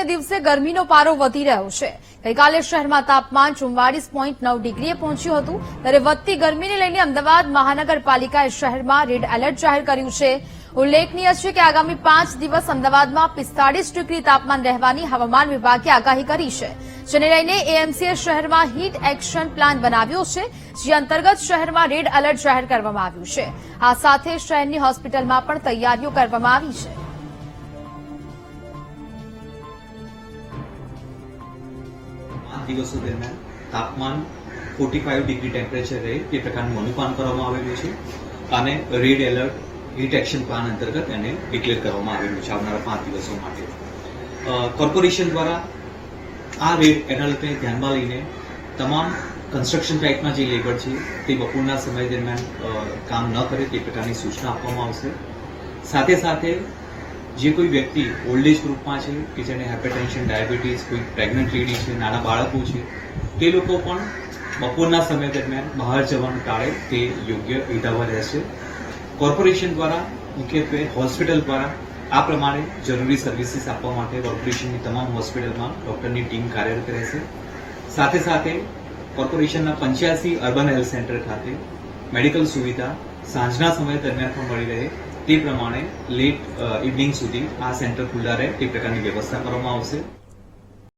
ને દિવસે ગરમીનો પારો વધી રહ્યો છે. ગઈકાલે શહેરમાં તાપમાન ચુમ્વાળીસ પોઈન્ટ નવ ડિગ્રીએ પહોંચ્યું હતું. ત્યારે વધતી ગરમીને લઈને અમદાવાદ મહાનગરપાલિકાએ શહેરમાં રેડ એલર્ટ જાહેર કર્યું છે. ઉલ્લેખનીય છે કે આગામી પાંચ દિવસ અમદાવાદમાં પિસ્તાળીસ ડિગ્રી તાપમાન રહેવાની હવામાન વિભાગે આગાહી કરી છે. જેને લઈને એએમસીએ શહેરમાં હીટ એક્શન પ્લાન બનાવ્યો છે, જે અંતર્ગત શહેરમાં રેડ એલર્ટ જાહેર કરવામાં આવ્યું છે. આ સાથે શહેરની હોસ્પિટલમાં પણ તૈયારીઓ કરવામાં આવી છે. દિવસો દરમિયાન તાપમાન ફોર્ટી ફાઇવ ડિગ્રી ટેમ્પરેચર રહે તે પ્રકારનું અનુપાન કરવામાં આવેલું છે. અને red alert heat action plan અંતર્ગત એને ડિક્લેર કરવામાં આવેલું છે આવનારા પાંચ દિવસો માટે. કોર્પોરેશન દ્વારા આ રેડ એલર્ટને ધ્યાનમાં લઈને તમામ કન્સ્ટ્રક્શન સાઇટમાં જે લેબર છે, તે બપોરના સમય દરમિયાન કામ ન કરે તે પ્રકારની સૂચના આપવામાં આવશે. સાથે સાથે જે કોઈ વ્યક્તિ ઓલ્ડ એજ ગ્રુપમાં છે, કે જેને હાઇપરટેન્શન ડાયાબિટીસ કોઈ પ્રેગ્નન્ટ લેડી છે, નાના બાળકો છે, તે લોકો પણ બપોરના સમય દરમિયાન બહાર જવાનું ટાળે તે યોગ્ય હિતાવહ રહેશે. કોર્પોરેશન દ્વારા, મુખ્યત્વે હોસ્પિટલ દ્વારા આ પ્રમાણે જરૂરી સર્વિસીસ આપવા માટે કોર્પોરેશનની તમામ હોસ્પિટલમાં ડોક્ટરની ટીમ કાર્યરત રહેશે. સાથે સાથે કોર્પોરેશનના પંચ્યાસી અર્બન હેલ્થ સેન્ટર ખાતે મેડિકલ સુવિધા સાંજના સમય દરમિયાન પણ મળી રહે. તે પ્રમાણે લેટ ઇવનિંગ સુધી આ સેન્ટર ખુલ્લા રહે તે પ્રકારની વ્યવસ્થા કરવામાં આવશે.